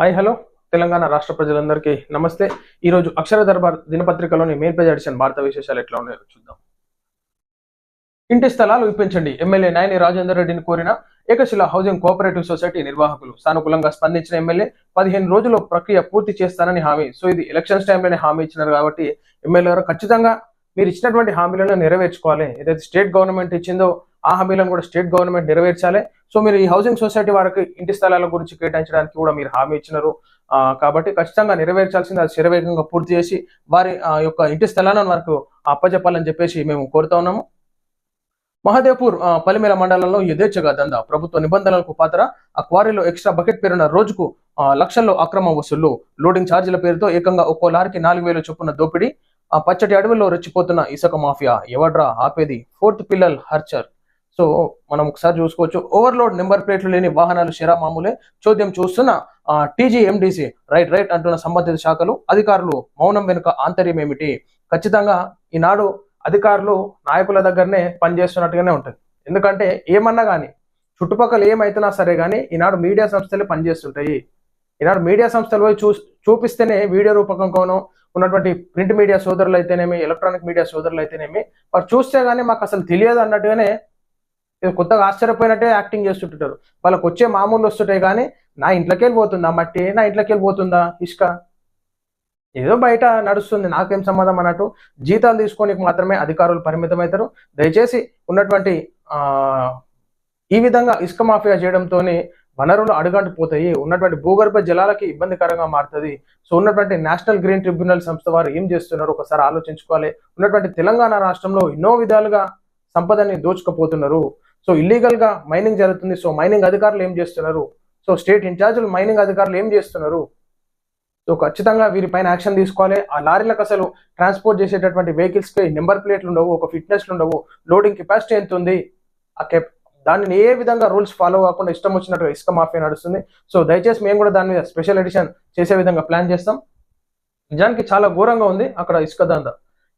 Hi hello. Telangana రాష్ట్ర ప్రజలందరికీ నమస్తే. ఈరోజు అక్షర దర్బార్ దినపత్రికలోని మెయిన్ పేజ్ ఎడిషన్ భారత విశేషాలు ఎట్లా ఉన్నాయో చూద్దాం. ఇంటి స్థలాలు ఇప్పించండి. ఎమ్మెల్యే నాయని రాజేందర్ రెడ్డిని కోరిన ఏకశిల హౌసింగ్ కోఆపరేటివ్ సొసైటీ నిర్వాహకులు సానుకూలంగా స్పందించిన ఎమ్మెల్యే పదిహేను రోజుల్లో ప్రక్రియ పూర్తి చేస్తానని హామీ. సో ఇది ఎలక్షన్స్ టైంలోనే హామీ ఇచ్చినారు కాబట్టి ఎమ్మెల్యే గారు ఖచ్చితంగా మీరు ఇచ్చినటువంటి హామీలను నెరవేర్చుకోవాలి. ఏదైతే స్టేట్ గవర్నమెంట్ ఇచ్చిందో ఆ హామీలను కూడా స్టేట్ గవర్నమెంట్ నెరవేర్చాలి. సో మీరు ఈ హౌసింగ్ సొసైటీ వారికి ఇంటి స్థలాల గురించి కేటాయించడానికి కూడా మీరు హామీ ఇచ్చినారు. కాబట్టి ఖచ్చితంగా నెరవేర్చాల్సింది అది శరవేగంగా పూర్తి చేసి వారి ఆ, యొక్క ఇంటి స్థలాలను వరకు అప్పచెప్పాలని చెప్పేసి మేము కోరుతా ఉన్నాము. మహదేవ్పూర్ పల్లెమేల పలిమేల మండలంలో యథేచ్ఛగా దందా ప్రభుత్వ నిబంధనలకు పాత్ర ఆ క్వారీలో ఎక్స్ట్రా బకెట్ పేరున రోజుకు లక్షల్లో అక్రమ వసూళ్ళు లోడింగ్ ఛార్జీల పేరుతో ఏకంగా ఒక్కో లారీకి నాలుగు వేలు చొప్పున దోపిడీ ఆ పచ్చటి అడవుల్లో రెచ్చిపోతున్న ఇసుక మాఫియా ఎవడ్రా ఆపేది? ఫోర్త్ పిల్లల్ హర్చర్. సో మనం ఒకసారి చూసుకోవచ్చు. ఓవర్లోడ్ నెంబర్ ప్లేట్లు లేని వాహనాలు షెరా మామూలే. చోద్యం చూస్తున్న టీజీఎండిసి రైట్ రైట్ అంటున్న సంబంధిత శాఖలు అధికారులు మౌనం వెనుక ఆంతర్యం ఏమిటి? ఖచ్చితంగా ఈనాడు అధికారులు నాయకుల దగ్గరనే పనిచేస్తున్నట్టుగానే ఉంటుంది. ఎందుకంటే ఏమన్నా కానీ చుట్టుపక్కల ఏమైతున్నా సరే కానీ ఈనాడు మీడియా సంస్థలే పనిచేస్తుంటాయి. ఈనాడు మీడియా సంస్థలు పోయి చూ చూపిస్తేనే వీడియో రూపకంగానో ఉన్నటువంటి ప్రింట్ మీడియా సోదరులు అయితేనేమి ఎలక్ట్రానిక్ మీడియా సోదరులు అయితేనేమి వారు చూస్తే గానీ మాకు అసలు తెలియదు అన్నట్టుగానే కొత్తగా ఆశ్చర్యపోయినట్టే యాక్టింగ్ చేస్తుంటారు వాళ్ళకి వచ్చే మామూలు వస్తుంటాయి కానీ నా ఇంట్లోకి వెళ్ళిపోతుందా మట్టి? నా ఇంట్లోకి వెళ్ళిపోతుందా ఇసుక ఏదో బయట నడుస్తుంది నాకేం సంబంధం అన్నట్టు జీతాలు తీసుకోనికి మాత్రమే అధికారులు పరిమితమవుతారు. దయచేసి ఉన్నటువంటి ఈ విధంగా ఇసుక మాఫియా చేయడంతోనే వనరులు అడుగంటు పోతాయి. ఉన్నటువంటి భూగర్భ జలాలకి ఇబ్బందికరంగా మారుతుంది. సో ఉన్నటువంటి నేషనల్ గ్రీన్ ట్రిబ్యునల్ సంస్థ వారు ఏం చేస్తున్నారు? ఒకసారి ఆలోచించుకోవాలి. ఉన్నటువంటి తెలంగాణ రాష్ట్రంలో ఎన్నో విధాలుగా సంపదని దోచుకుపోతున్నారు. సో ఇల్లీగల్గా మైనింగ్ జరుగుతుంది. సో మైనింగ్ అధికారులు ఏం చేస్తున్నారు? సో స్టేట్ ఇన్ఛార్జీలు మైనింగ్ అధికారులు ఏం చేస్తున్నారు? సో ఖచ్చితంగా వీరిపైన యాక్షన్ తీసుకోవాలి. ఆ లారీలకు అసలు ట్రాన్స్పోర్ట్ చేసేటటువంటి వెహికల్స్కి నెంబర్ ప్లేట్లు ఉండవు ఒక ఫిట్నెస్ ఉండవు లోడింగ్ కెపాసిటీ ఎంత ఉంది? ఆ కెప్ దానిని ఏ విధంగా రూల్స్ ఫాలో కాకుండా ఇష్టం వచ్చినట్టుగా ఇసుక మాఫియా నడుస్తుంది. సో దయచేసి మేము కూడా దాని మీద స్పెషల్ ఎడిషన్ చేసే విధంగా ప్లాన్ చేస్తాం. నిజానికి చాలా ఘోరంగా ఉంది అక్కడ ఇసుక దంద.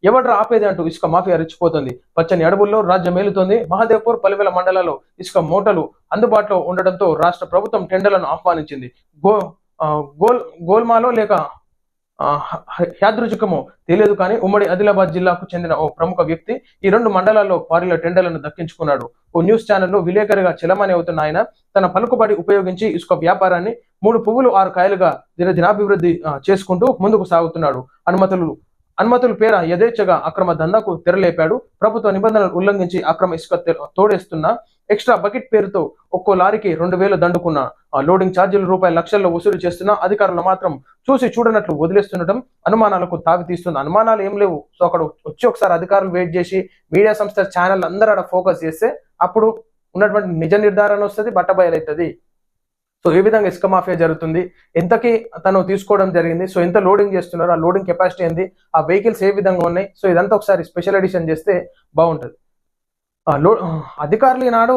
ఎవడ్రా ఆపేది అంటూ ఇసుక మాఫియా రెచ్చిపోతుంది. పచ్చని అడవుల్లో రాజ్యం మేలుతోంది. మహాదేవ్పూర్ పలివెల మండలాల్లో ఇసుక మూటలు అందుబాటులో ఉండడంతో రాష్ట్ర ప్రభుత్వం టెండర్లను ఆహ్వానించింది. గో గోల్ గోల్మాలో లేక యాదృచికమో తెలియదు కానీ ఉమ్మడి ఆదిలాబాద్ జిల్లాకు చెందిన ఓ ప్రముఖ వ్యక్తి ఈ రెండు మండలాల్లో పారిల టెండర్లను దక్కించుకున్నాడు. ఓ న్యూస్ ఛానల్లో విలేకరిగా చెలమని అవుతున్న ఆయన తన పలుకుబడి ఉపయోగించి ఇసుక వ్యాపారాన్ని మూడు పువ్వులు ఆరు కాయలుగా దినదినాభివృద్ధి చేసుకుంటూ ముందుకు సాగుతున్నాడు. అనుమతులు అనుమతుల పేర యథేచ్ఛగా అక్రమ దందాకు తెరలేపాడు. ప్రభుత్వ నిబంధనలు ఉల్లంఘించి అక్రమ ఇసుక తోడేస్తున్న ఎక్స్ట్రా బకెట్ పేరుతో ఒక్కో లారీకి రెండు వేలు దండుకున్న లోడింగ్ ఛార్జీల రూపాయల లక్షల్లో వసూలు చేస్తున్న అధికారులు మాత్రం చూసి చూడనట్లు వదిలేస్తుండటం అనుమానాలకు తావి తీస్తుంది అనుమానాలు ఏం లేవు. సో అక్కడ వచ్చి ఒకసారి అధికారులు వెయిట్ చేసి మీడియా సంస్థ ఛానల్ అందరూ అక్కడ ఫోకస్ చేస్తే అప్పుడు ఉన్నటువంటి నిజ నిర్ధారణ వస్తుంది బట్టబయలవుతుంది సో ఏ విధంగా ఇసుక మాఫియా జరుగుతుంది? ఎంతకి తను తీసుకోవడం జరిగింది? సో ఎంత లోడింగ్ చేస్తున్నారు? ఆ లోడింగ్ కెపాసిటీ ఏంది? ఆ వెహికల్స్ ఏ విధంగా ఉన్నాయి? సో ఇదంతా ఒకసారి స్పెషల్ ఎడిషన్ చేస్తే బాగుంటుంది. ఆ లో అధికారులు ఈనాడు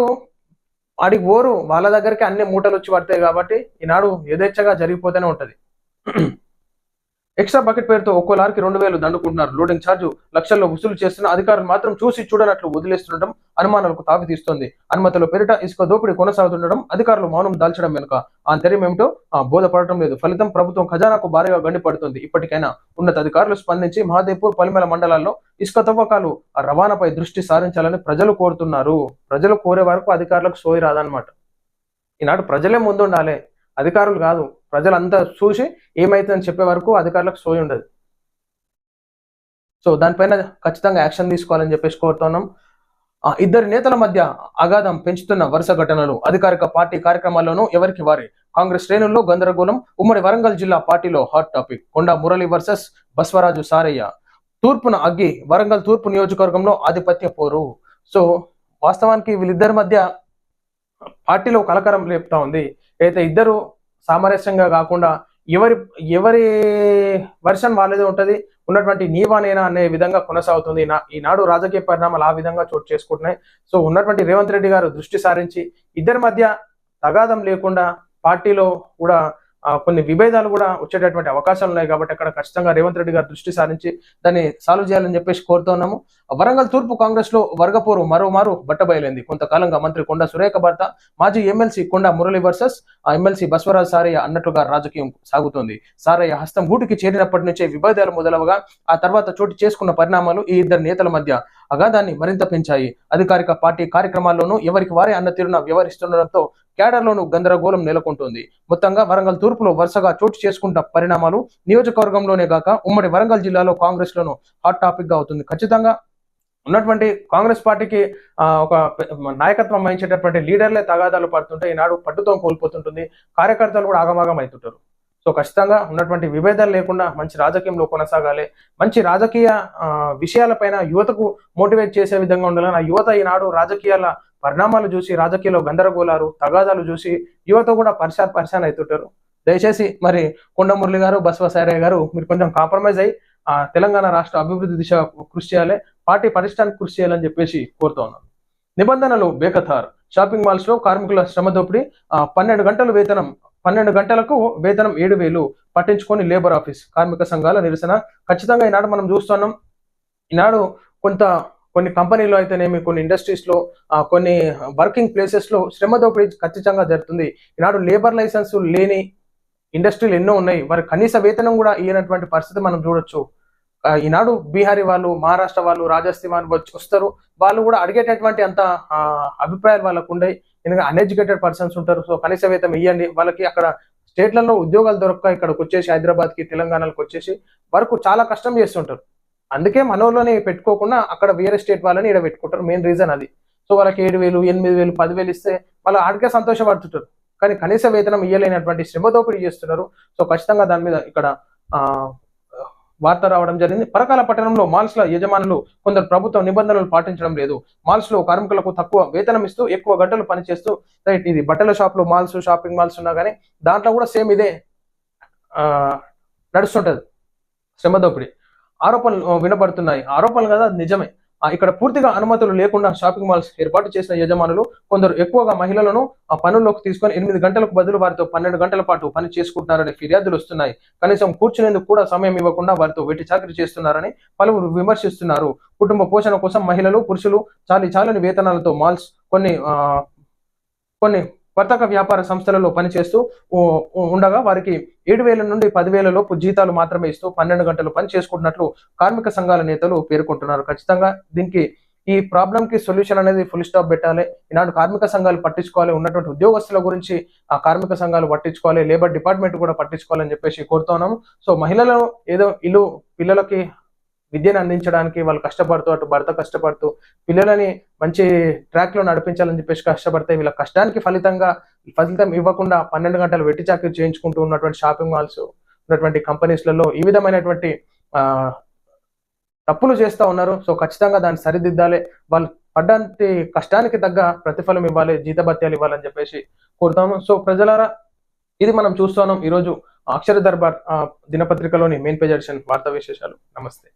ఆడికి ఓరు వాళ్ళ దగ్గరికి అన్ని మూటలు వచ్చి పడతాయి కాబట్టి ఈనాడు యథేచ్ఛగా జరిగిపోతూనే ఉంటుంది. ఎక్స్ట్రా బకెట్ పేరుతో ఒక్కో లారీకి రెండు వేలు దండుకుంటున్నారు. లోడింగ్ ఛార్జ్ లక్షల్లో వసూలు చేస్తున్న అధికారులు మాత్రం చూసి చూడనట్లు వదిలేస్తుండటం అనుమానాలకు తావి తీస్తోంది అనుమతుల పేరిట ఇసుక దోపిడీ కొనసాగుతుండడం అధికారులు మౌనం దాల్చడం వెనుక ఆ తెరం ఏమిటో బోధపడటం లేదు. ఫలితం ప్రభుత్వం ఖజానాకు భారీగా గండిపడుతుంది. ఇప్పటికైనా ఉన్నత అధికారులు స్పందించి మహాదేవ్పూర్ పలిమెల మండలాల్లో ఇసుక తవ్వకాలు రవాణాపై దృష్టి సారించాలని ప్రజలు కోరుతున్నారు. ప్రజలు కోరే వరకు అధికారులకు సోయి రాదనమాట ఈనాడు ప్రజలే ముందుండాలి. అధికారులు కాదు ప్రజలంతా చూసి ఏమైతుందని చెప్పే వరకు అధికారులకు సోయి ఉండదు. సో దానిపైన ఖచ్చితంగా యాక్షన్ తీసుకోవాలని చెప్పేసి కోరుతున్నాం. ఆ, నేతల మధ్య అగాధం పెంచుతున్న వరుస ఘటనలు అధికారిక పార్టీ కార్యక్రమాల్లోనూ ఎవరికి వారి? కాంగ్రెస్ శ్రేణుల్లో గందరగోళం ఉమ్మడి వరంగల్ జిల్లా పార్టీలో హాట్ టాపిక్ కొండ మురళి వర్సెస్ బస్వరాజు సారయ్య. తూర్పున అగ్గి వరంగల్ తూర్పు నియోజకవర్గంలో ఆధిపత్య పోరు. సో వాస్తవానికి వీళ్ళిద్దరి మధ్య పార్టీలో కలకరం లేపుతా ఉంది. అయితే ఇద్దరు సామరస్యంగా కాకుండా ఎవరి ఎవరి వర్షన్ వాళ్ళదే ఉంటుంది ఉన్నటువంటి నీవానేనా అనే విధంగా కొనసాగుతుంది. నా ఈనాడు రాజకీయ పరిణామాలు ఆ విధంగా చోటు చేసుకుంటున్నాయి. సో ఉన్నటువంటి రేవంత్ రెడ్డి గారు దృష్టి సారించి ఇద్దరి మధ్య తగాదం లేకుండా పార్టీలో కూడా కొన్ని విభేదాలు కూడా వచ్చేటటువంటి అవకాశాలు ఉన్నాయి కాబట్టి అక్కడ ఖచ్చితంగా రేవంత్ రెడ్డి గారు దృష్టి సారించి దాన్ని సాల్వ్ చేయాలని చెప్పేసి కోరుతున్నాము వరంగల్ తూర్పు కాంగ్రెస్లో వర్గపోరు మరోమారు బట్టబయలైంది. కొంతకాలంగా మంత్రి కొండ సురేఖ భర్త మాజీ MLC Konda Murali versus MLC Baswaraj Saraiah అన్నట్లుగా రాజకీయం సాగుతోంది. సారయ్య హస్తం గూటికి చేరినప్పటి నుంచే విభేదాలు మొదలవగా ఆ తర్వాత చోటు చేసుకున్న పరిణామాలు ఈ ఇద్దరు నేతల మధ్య అగాధాన్ని మరింత పెంచాయి. అధికారిక పార్టీ కార్యక్రమాల్లోనూ ఎవరికి వారే అన్న తీరున వ్యవహరిస్తుండటంతో క్యాడర్లోనూ గందరగోళం నెలకొంటుంది. మొత్తంగా వరంగల్ తూర్పులో వరుసగా చోటు చేసుకుంటున్న పరిణామాలు నియోజకవర్గంలోనే కాక ఉమ్మడి వరంగల్ జిల్లాలో కాంగ్రెస్ లోను హాట్ టాపిక్గా అవుతుంది. ఖచ్చితంగా ఉన్నటువంటి కాంగ్రెస్ పార్టీకి ఒక నాయకత్వం వహించేటటువంటి లీడర్లే తగాదాలు పడుతుంటే ఈనాడు పట్టుతో కోల్పోతుంటుంది. కార్యకర్తలు కూడా ఆగమాగం అవుతుంటారు. సో ఖచ్చితంగా ఉన్నటువంటి విభేదాలు లేకుండా మంచి రాజకీయంలో కొనసాగాలి. మంచి రాజకీయ విషయాలపైన యువతకు మోటివేట్ చేసే విధంగా ఉండాలని ఆ యువత ఈనాడు రాజకీయాల పరిణామాలు చూసి రాజకీయాల్లో గందరగోళాలు తగాదాలు చూసి యువత కూడా పరిశాన్ పరిశాన్ అవుతుంటారు. దయచేసి మరి కొండమురళి గారు బసవసారయ్య గారు మీరు కొంచెం కాంప్రమైజ్ అయ్యి ఆ తెలంగాణ రాష్ట్ర అభివృద్ధి దిశ కృషి చేయాలి పార్టీ పరిష్టానికి కృషి చేయాలని చెప్పేసి కోరుతా ఉన్నాను. నిబంధనలు బేకథార్ షాపింగ్ మాల్స్లో కార్మికుల శ్రమ దోపిడీ ఆ, పన్నెండు గంటలు వేతనం పన్నెండు గంటలకు వేతనం ఏడు వేలు పట్టించుకొని లేబర్ ఆఫీస్ కార్మిక సంఘాల నిరసన. ఖచ్చితంగా ఈనాడు మనం చూస్తున్నాం ఈనాడు కొంత కొన్ని కంపెనీలో అయితేనేమి కొన్ని ఇండస్ట్రీస్లో కొన్ని వర్కింగ్ ప్లేసెస్లో శ్రమ దోపిడీ ఖచ్చితంగా జరుగుతుంది. ఈనాడు లేబర్ లైసెన్స్ లేని ఇండస్ట్రీలు ఎన్నో ఉన్నాయి. వారి కనీస వేతనం కూడా ఇయ్యనటువంటి పరిస్థితి మనం చూడొచ్చు. ఈనాడు బీహారీ వాళ్ళు మహారాష్ట్ర వాళ్ళు రాజస్థాన్ వాళ్ళు వచ్చి వస్తారు. వాళ్ళు కూడా అడిగేటటువంటి అంత అభిప్రాయాలు వాళ్ళకు ఉండయి. ఎందుకంటే అన్ఎడ్యుకేటెడ్ పర్సన్స్ ఉంటారు. సో కనీస వేతనం ఇవ్వండి వాళ్ళకి అక్కడ స్టేట్లలో ఉద్యోగాలు దొరక్క ఇక్కడికి వచ్చేసి హైదరాబాద్కి తెలంగాణకు వచ్చేసి వరకు చాలా కష్టం చేస్తుంటారు. అందుకే మనోళ్ళని పెట్టుకోకుండా అక్కడ వేరే స్టేట్ వాళ్ళని ఇక్కడ పెట్టుకుంటారు. మెయిన్ రీజన్ అది. సో వాళ్ళకి ఏడు వేలు ఎనిమిది వేలు పదివేలు ఇస్తే వాళ్ళు ఆడికే సంతోషపడుతుంటారు. కానీ కనీస వేతనం ఇయ్యలేనటువంటి శ్రమ దోపిడీ చేస్తున్నారు. సో ఖచ్చితంగా దాని మీద ఇక్కడ వార్త రావడం జరిగింది. పరకాల పట్టణంలో మాల్స్ల యజమానులు కొందరు ప్రభుత్వం నిబంధనలు పాటించడం లేదు. మాల్స్లో కార్మికులకు తక్కువ వేతనం ఇస్తూ ఎక్కువ గంటలు పనిచేస్తూ రైట్ ఇది బట్టల షాప్లు మాల్స్ షాపింగ్ మాల్స్ ఉన్నా కానీ దాంట్లో కూడా సేమ్ ఇదే నడుస్తుంటుంది నడుస్తుంటది. శ్రమ దోపిడీ. ఆరోపణలు వినబడుతున్నాయి. ఆరోపణలు కదా నిజమే. ఇక్కడ పూర్తిగా అనుమతులు లేకుండా షాపింగ్ మాల్స్ ఏర్పాటు చేసిన యజమానులు కొందరు ఎక్కువగా మహిళలను ఆ పనుల్లోకి తీసుకొని ఎనిమిది గంటలకు బదులు వారితో పన్నెండు గంటల పాటు పని చేసుకుంటున్నారని ఫిర్యాదులు వస్తున్నాయి. కనీసం కూర్చునేందుకు కూడా సమయం ఇవ్వకుండా వారితో వెట్టి చాకరీ చేస్తున్నారని పలువురు విమర్శిస్తున్నారు. కుటుంబ పోషణ కోసం మహిళలు పురుషులు చాలి చాలని వేతనాలతో మాల్స్ కొన్ని కొన్ని వర్తక వ్యాపార సంస్థలలో పనిచేస్తూ ఉండగా వారికి ఏడు వేల నుండి పదివేల లోపు జీతాలు మాత్రమే ఇస్తూ పన్నెండు గంటలు పని చేసుకుంటున్నట్లు కార్మిక సంఘాల నేతలు పేర్కొంటున్నారు. ఖచ్చితంగా దీనికి ఈ ప్రాబ్లం కి సొల్యూషన్ అనేది ఫుల్ స్టాప్ పెట్టాలి. ఈనాడు కార్మిక సంఘాలు పట్టించుకోవాలి. ఉన్నటువంటి ఉద్యోగస్తుల గురించి ఆ కార్మిక సంఘాలు పట్టించుకోవాలి. లేబర్ డిపార్ట్మెంట్ కూడా పట్టించుకోవాలని చెప్పేసి కోరుతున్నాము సో మహిళలు ఏదో ఇల్లు పిల్లలకి విద్యను అందించడానికి వాళ్ళు కష్టపడుతూ అటు భర్త కష్టపడుతూ పిల్లలని మంచి ట్రాక్లో నడిపించాలని చెప్పేసి కష్టపడితే వీళ్ళ కష్టానికి ఫలితంగా ఫలితం ఇవ్వకుండా పన్నెండు గంటలు వెట్టి చాకరీ చేయించుకుంటూ ఉన్నటువంటి షాపింగ్ మాల్స్ ఉన్నటువంటి కంపెనీస్లలో ఈ విధమైనటువంటి తప్పులు చేస్తా ఉన్నారు. సో ఖచ్చితంగా దాన్ని సరిదిద్దాలి. వాళ్ళు పడ్డంటి కష్టానికి తగ్గ ప్రతిఫలం ఇవ్వాలి జీతభత్యాలు ఇవ్వాలని చెప్పేసి కోరుతాము. సో ప్రజలారా ఇది మనం చూస్తున్నాం ఈరోజు అక్షర దర్బార్ దినపత్రికలోని మెయిన్ పేజ్ ఎడిషన్ వార్తా విశేషాలు. నమస్తే.